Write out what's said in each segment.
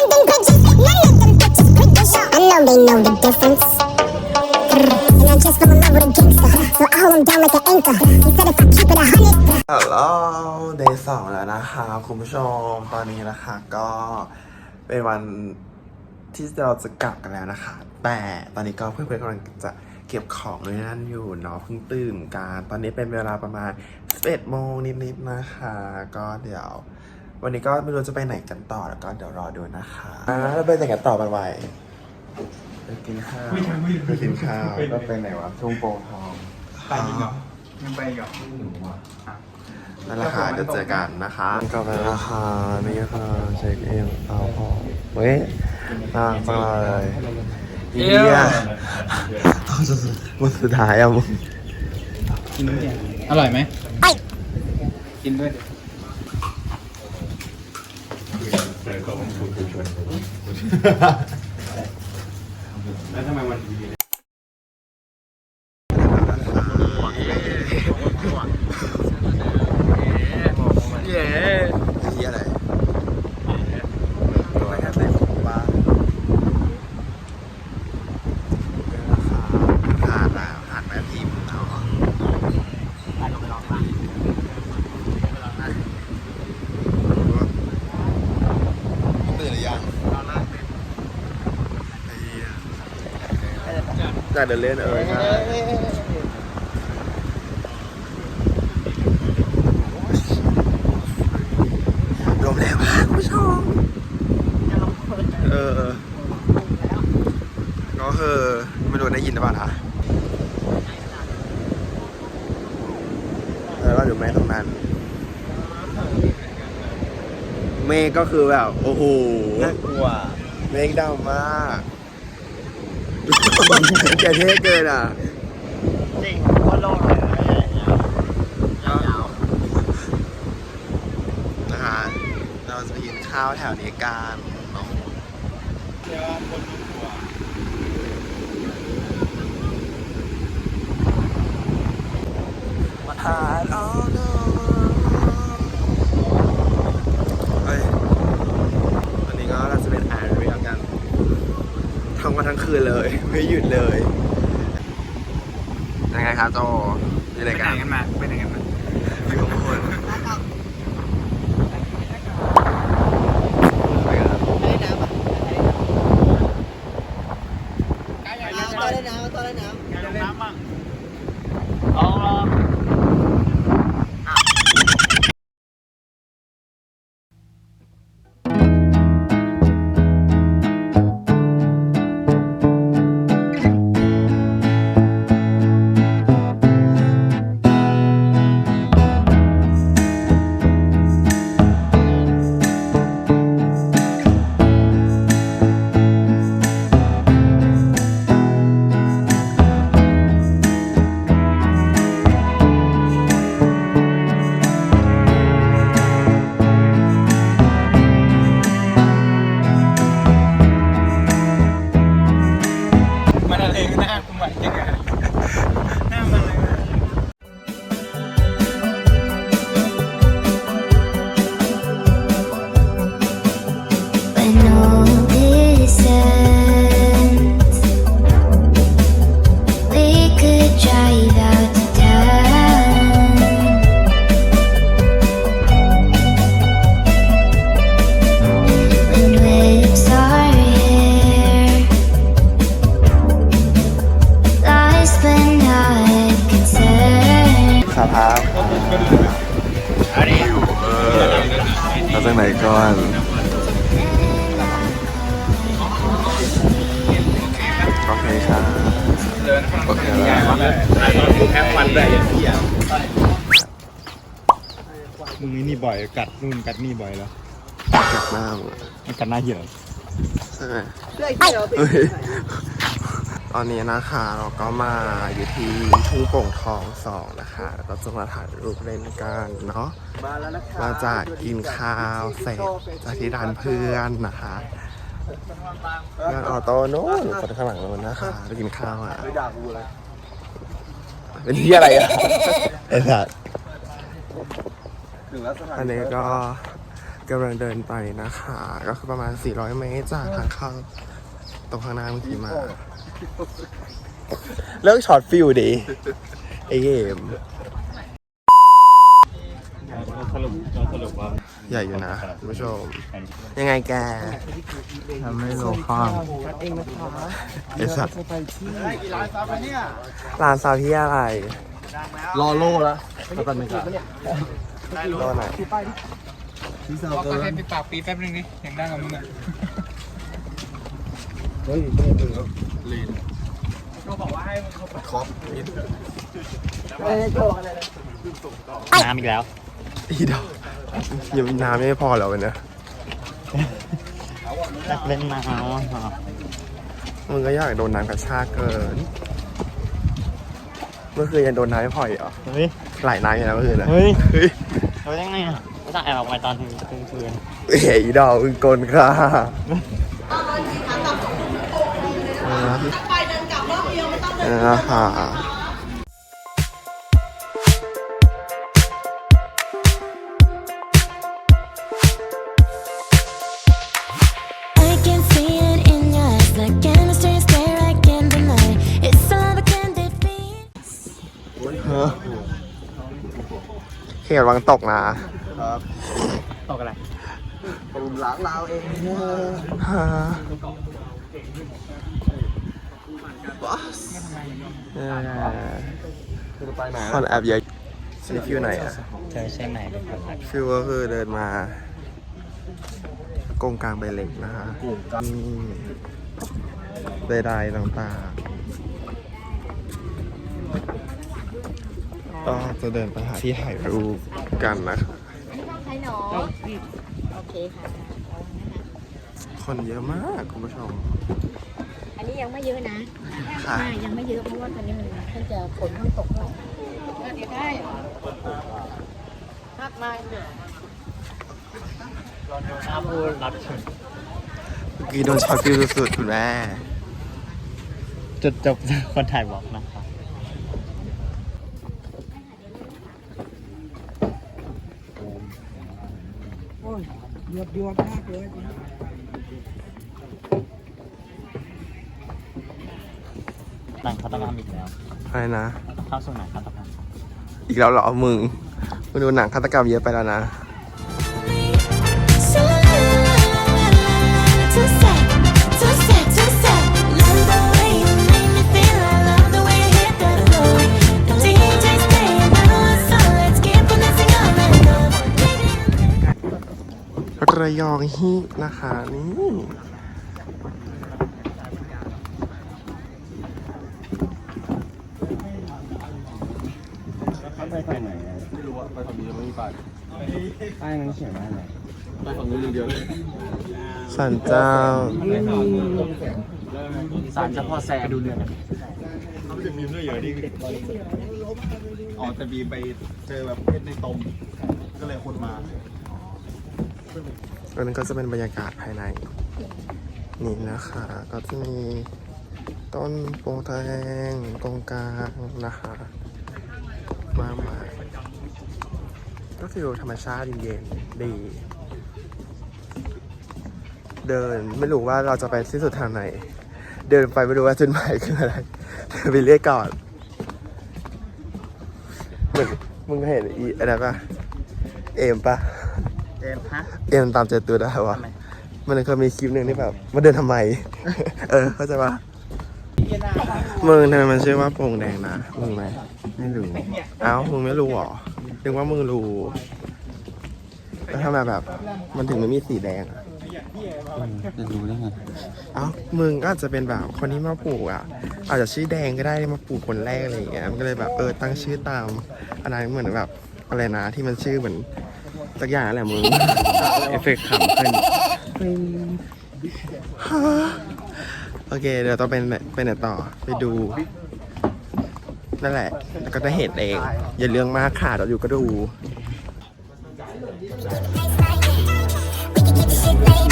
sending pictures. None of them bitches quit the show. I know they know the difference. And I just fell in love with a gangster, so I hold him down like an anchor. He said if I keep it a hundred. ฮัลโหลเดย์สองแล้วนะคะคุณผู้ชมตอนนี้นะคะก็เป็นวันที่เราจะกลับกันแล้วนะคะ แต่ตอนนี้ก็เพื่อนๆกำลังจะเก็บของเลยนั่นอยู่เนาะเพิ่งตื่นกันตอนนี้เป็นเวลาประมาณ11โมงนิดๆนะคะ ก็เดี๋ยว วันนี้ก็ไม่รู้จะไปไหนกันต่อแล้วก็เดี๋ยวรอดูนะคะอ่าแล้วไปไหนกันต่อไปไวไปกินข้าวไปกินข้าวก็ไปไหนวะทุ่งโป่งทองไปอีกเหรอยังไปอีกเหรอนั่นแหละค่ะเดี๋ยวเจอกันนะคะกลับแล้วนะคะนี่ค่ะเช็คอินเอาพอเว้ยน่ารักจังเลยเฮียตอนสุดวันสุดท้ายอะมึงกินด้วยอร่อยไหมกินด้วย ชวนแล้วทำไมวันดี เย้เฮียอะไรอะไรกันในของบ้านผ่านแล้วผ่านแม่พิมพ์เนาะตื่นหรือยังไอ้เหี้ยจ่าย เดินเล่นเออใช่ลมแรงมากคุณผู้ชมเออก็คือไม่รู้ได้ยินหรือเปล่านะแล้วก็อยู่แม่ตรงนั้น เมฆก็คือแบบ โอ้โหน่ากลัวเมฆดำมาก แกเท่เกินอะ จริงโคตรโล่งเลยยาวนะฮะเราจะไปกินข้าวแถวนี้กันเนาะเดี๋ยวคนดูกลัวมาทานอ๋อ no เฮ้ยวันนี้ก็เราจะเป็นอ่านเรียงกัน ทั้งวันทั้งคืนเลย ไม่หยุดเลยยังไงครับโจมีไปรายไหนการกันมาไปไหนกันมา แล้วแค่ฟันได้ยังเที่ยมึงนี่บ่อยกัดนู่นกัดนี่บ่อยแล้วกลับหน้าหมดมันกัดหน้าเหี้ยใช่ไหมเฮ้ยตอนนี้นะคะเราก็มาอยู่ที่ทุ่งโป่งทองสองนะคะแล้วก็จะมาถ่ายรูปเล่นกันเนาะมาแล้วนะครัมาจากกินข้าวเสร็จจากที่ร้านเพื่อนนะคะงานออโต้นู้นคนข้างหลังนู้นนะคะไปกินข้าวอะไปด่ากู เลยเป็นที่อะไรอะไอ้สัสถึงแล้วสถานอันนี้ก็กำลังเดินไปนะคะ ก็คือประมาณ 400 เมตรจากทางเข้าตรงข้างหน้าเมื่อกี้มา เลิกช็อตฟิลดิไอเกมสรุปสรุปว่า ใหญ่อยู่นะคุณผู้ชม ยังไงแกทำให้โลข้ามไอสัตว์ร้านซาวที่อะไร รอโล่แล้วแล้วตอนนี้ก็รอไหนบอกก็ให้ไปปากปีแป๊บนึงนี่อย่างดังกับมึงอะเฮ้ยก็บอกว่าให้มึงเขาคอปน้ำอีกแล้ว อีดอกยังมีน้ำไม่พอเหรอวันเนี้ยนักเล่นน้ำมึงก็อยากโดนน้ำกระชากเกิน เมื่อคืนยังโดนน้ำไม่พออีกเหรอเฮ้ยหลายน้ำอยู่นะเมื่อคืนนะเฮ้ยเฮ้ยเรายังไงอะไม่ต้องแอบออกมาตอนคืนคืนเฮ้ยดอกอึงกลค่ะเออค่ะ I เขียนวังตกนะตกอะไรฮะเออคอนแอบใหญ่ซีฟิวไหนอะเธอใช่ไหมเป็นคนรักฟิวก็คือเดินมาโกงกลางใบเหล็กนะฮะใดๆต่างๆ ก็จะเดินไปหาที่ถ่ายรูปกันนะคะใช่หนอโอเคค่ะ คนเยอะมากคุณผู้ชม อันนี้ยังไม่เยอะนะค่ะใช่ยังไม่เยอะเพราะว่าตอนนี้มันเพิ่งจะฝนเพิ่งตกเนาะได้มากมายเลยน้ำพูดรับชนเมื่อกี้โดนช็อตฟิวสุดๆคุณแม่จุดจบ คนถ่ายบอกนะครับ หนังฆาตกรรมอีกแล้วอะไรนะ เข้าสู่หนังฆาตกรรมอีกแล้วเหรอมึงมึงดูหนังฆาตกรรมเยอะไปแล้วนะ ระยองฮินะคะนี่ไปฝั่งไหนไม่รู้ว่าไปฝั่งนี้ยังไม่มีป้ายป้ายนั้นเขียนว่าอะไรไปฝั่งนู้นอย่างเดียวเลยสันเจ้าสารเจ้าพ่อแซมดูเรื่องเขาจะมีเรื่องเยอะดิอ๋อแต่บีไปเจอแบบเพชรในตมก็เลยคนมา อันนั้นก็จะเป็นบรรยากาศภายในนี่นะคะ ก็จะมีต้นโปงแตงตรงกลางนะคะมากมายก็ฟิลธรรมชาติเย็นๆดี เดินไม่รู้ว่าเราจะไปที่สุดทางไหน เดินไปไม่รู้ว่าจุดหมายคืออะไรเดินไปเรียกก่อนเหมือนมึงเห็นอีอะไรปะเอมปะ เอ็มฮะเอ็มตามเจอตัวได้วะ ทำไมมันเคยมีคลิปหนึ่งที่แบบมาเดินทำไม เออ เข้าใจปะมึงทำไมมันชื่อว่าโป่งแดงนะ มึงไหมไม่รู้ เอ้า มึงไม่รู้หรอนึกว่ามึงรู้ แล้วทำไมแบบ มันถึงไม่มีสีแดงอะจะรู้ได้ไงเอ้า มึงก็อาจจะเป็นแบบคนที่มาปลูกอะ อาจจะชื่อแดงก็ได้มาปลูกคนแรกอะไรอย่างเงี้ย มันก็เลยแบบเออตั้งชื่อตามอันนั้นเหมือนแบบอะไรนะที่มันชื่อเหมือน สักอย่างนั่นแหละมึง เอฟเฟกต์ขำขึ้นโอเค เดี๋ยวต้องเป็นไปไหนต่อไปดู นั่นแหละ แล้วก็จะเห็นเอง อย่าเรื่องมากค่ะเดี๋ยวอยู่ก็ดู We can get this shit laid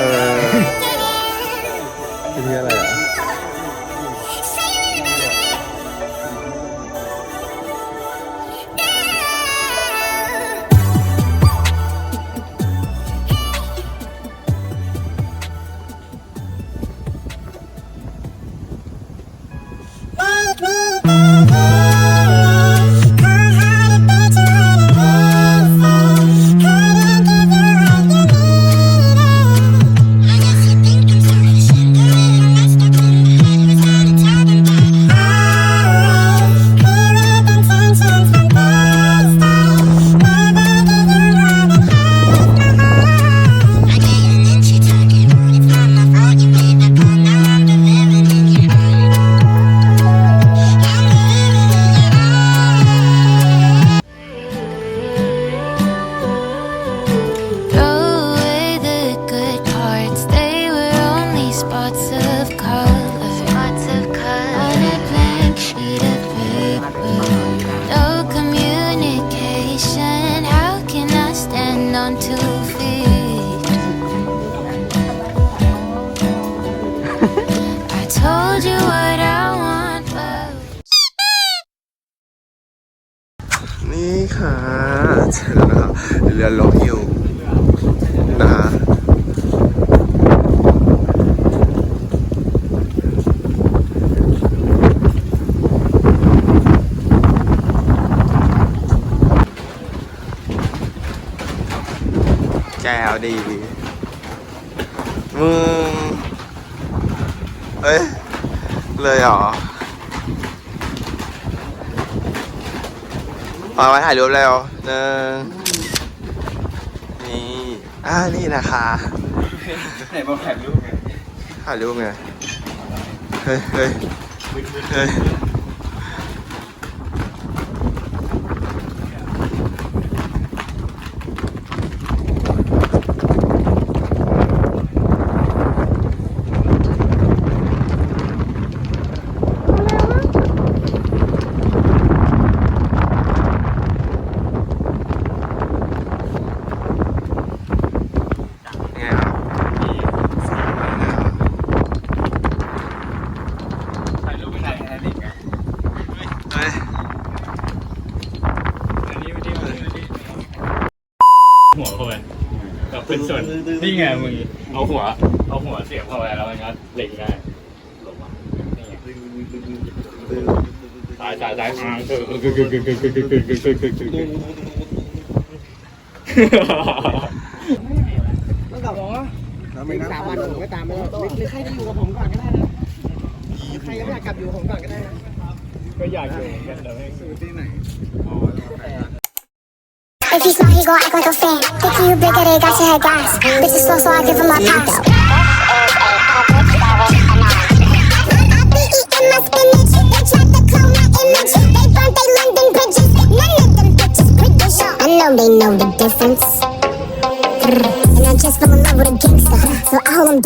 Uh... แล้วนะครับเรือลบอยู่นะฮะแก้วดีมึงเอ้ยเลยเหรอ มาไว้ถ่ายรูปแล้วหนึ่งนี่อ่านี่นะคะไหนบอกถ่ายรูปไงถ่ายรูปไงเฮ้ยเฮ้ยเฮ้ยไงครับ ถ่ายรูปไม่ถ่ายแค่นี้ไง เฮ้ย อันนี้ไม่ได้ไม่ได้หัวเข้าไปแบบ เป็นส่วนนี่ไงมึงเอาหัว เอาหัวเสียบเข้าไปแล้วมันก็เล็งได้หลบอะนี่ไงสายสายสายอ่าคือคือคือคือคือคือคือคือคือคือคือคือต้องกลับหรอสามวันผมไม่ตามไม่ได้หรือใครจะอยู่กับผมก่อนก็ได้นะใครก็อยากกลับอยู่กับผมก่อนก็ได้นะก็อยากอยู่เหมือนกันแต่ไม่รู้ที่ไหน If he's smart, he gon' act like a fan. Think you bigger, they got your head gas. Bitches slow, so I give him my pass. I be eating my spinach. They tried to clone my image. They burnt they London bridges. None of them bitches British. I know they know the difference. And I just fell in love with a gangster. So I hold him down.